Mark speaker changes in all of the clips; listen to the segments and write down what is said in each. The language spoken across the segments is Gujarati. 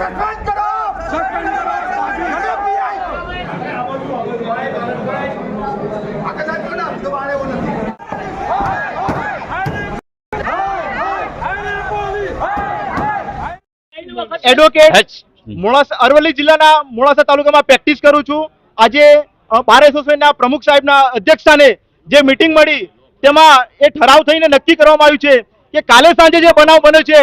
Speaker 1: સન્માન
Speaker 2: કરો સન્માન કરો એડવોકેટ
Speaker 1: મોડાસા અરવલ્લી જિલ્લાના મોડાસા તાલુકામાં પ્રેક્ટિસ કરું છું. આજે બાર એસોસિએશનના પ્રમુખ સાહેબના અધ્યક્ષસ્થાને જે મિટિંગ મળી, તેમાં એ ઠરાવ થઈને નક્કી કરવામાં આવ્યું છે કે કાલે સાંજે જે બનાવ બન્યો છે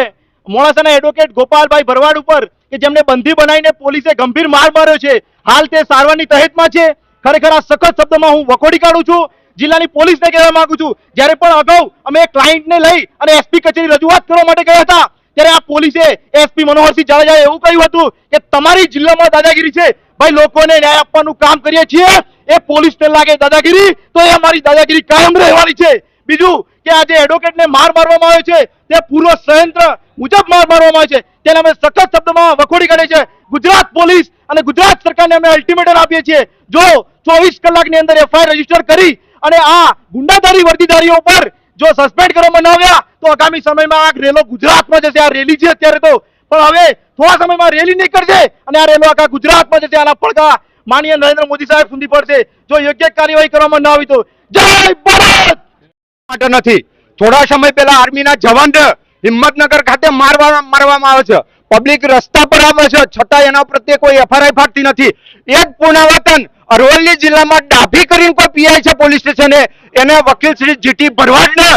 Speaker 1: મોડાસાના એડવોકેટ ગોપાલભાઈ ભરવાડ ઉપર કે જેમને બંધી બનાવીને પોલીસે ગંભીર માર માર્યો છે, હાલ તે સારવારની તહેતમાં છે. ખરેખર આ સખત શબ્દોમાં હું વખોડી કાઢું છું. જિલ્લાની પોલીસને કહેવા માંગુ છું. જ્યારે પણ અગાઉ અમે ક્લાયન્ટને લઈ અને એસપી કચેરી રજૂઆત કરવા માટે ગયા હતા, ત્યારે આ પોલીસે એસપી મનોહરસિંહ જાડેજાએ એવું કહ્યું હતું કે તમારી જિલ્લામાં દાદાગીરી છે. ભાઈ, લોકોને ન્યાય આપવાનું કામ કરીએ છીએ. એ પોલીસને લાગે દાદાગીરી, તો એ અમારી દાદાગીરી કાયમ રહેવાની છે. બીજું કે આજે એડવોકેટને માર મારવામાં આવ્યો છે, તે પૂર્વ ષડયંત્ર મુજબ માર મારવામાં આવે છે. તેને અમે સખત શબ્દોમાં વખોડી કાઢે છે. ગુજરાત પોલીસ અને ગુજરાત સરકારને અમે અલ્ટિમેટમ આપીએ છીએ. જો ચોવીસ કલાકની અંદર એફઆઈઆર રજિસ્ટર કરી અને આ ગુંડાધારી વર્દીધારીઓ પર જો સસ્પેન્ડ કરવામાં ન આવ્યા, તો આગામી સમયમાં આ રેલો ગુજરાતમાં જશે. આ રેલી છે અત્યારે તો. પણ હવે થોડા સમયમાં રેલી નીકળશે અને આ રેલો આખા ગુજરાતમાં જશે. આના પડઘા માનીય નરેન્દ્ર મોદી સાહેબ સુધી પડશે. જો યોગ્ય કાર્યવાહી કરવામાં ન આવી તો જય ભારત!
Speaker 3: માટે નથી. થોડા સમય પહેલા આર્મીના જવાનને હિંમતનગર ખાતે મારવા મારવામાં આવે છે. પબ્લિક રસ્તા પર આવે છે. છતાં એના પ્રત્યે કોઈ એફઆરઆઈ ફાટતી નથી. એ જ પુનરાવર્તન. અરવલ્લી જિલ્લામાં ડાભી કરીને કોઈ પીઆઈ છે પોલીસ સ્ટેશને. એને વકીલ શ્રી જીટી ભરવાડને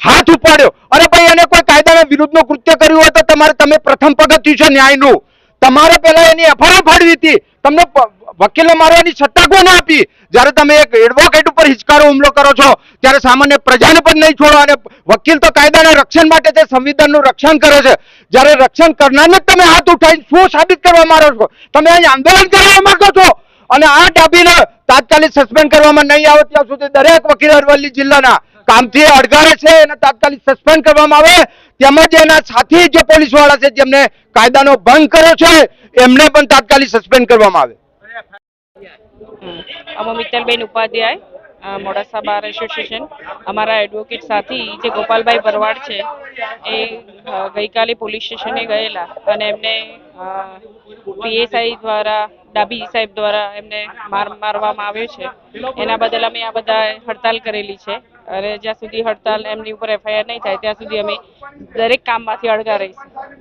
Speaker 3: હાથ ઉપાડ્યો. અરે ભાઈ, એને કોઈ કાયદાના વિરુદ્ધનું કૃત્ય કર્યું હોય તો તમારે તમે પ્રથમ પગથિયું છે ન્યાયનું. તમારે પહેલા એની એફઆઈઆર ફાડવી હતી. તમને વકીલને મારવાની સત્તા કોને આપી? જ્યારે તમે એક એડવોકેટ ઉપર હિચકારો, હુમલો કરો છો, ત્યારે સામાન્ય પ્રજાને પણ નહીં છોડો અને વકીલ તો કાયદાના રક્ષણ માટે છે, સંવિધાનનું રક્ષણ કરે છે. જ્યારે રક્ષણ કરનારને તમે હાથ ઉઠાવીને શું સાબિત કરવા માંગો છો? તમે અહીં આંદોલન કરવા માંગો છો? અને આ ડાબીને તાત્કાલિક સસ્પેન્ડ કરવામાં નહીં આવે ત્યાં સુધી દરેક વકીલ અરવલ્લી જિલ્લાના કામથી અડગારે છે એને તાત્કાલિક સસ્પેન્ડ કરવામાં આવે. તેમજ એના સાથી જે પોલીસવાળા છે, જેમને કાયદાનો ભંગ કર્યો છે, એમને પણ તાત્કાલિક સસ્પેન્ડ કરવામાં આવે.
Speaker 4: અમે મિત્તલબેન ઉપાધ્યાય મોડાસા બાર એસોસિએશન અમારા એડવોકેટ સાથી જે ગોપાલભાઈ ભરવાડ છે, એ ગઈકાલે પોલીસ સ્ટેશને ગયેલા અને એમને પીએસઆઈ દ્વારા, ડાબી સાહેબ દ્વારા એમને માર મારવામાં આવ્યો છે. એના બદલ અમે આ બધા હડતાલ કરેલી છે. અને જ્યાં સુધી હડતાલ એમની ઉપર એફઆઈઆર નહીં થાય, ત્યાં સુધી અમે દરેક કામમાંથી અળગા રહીશું.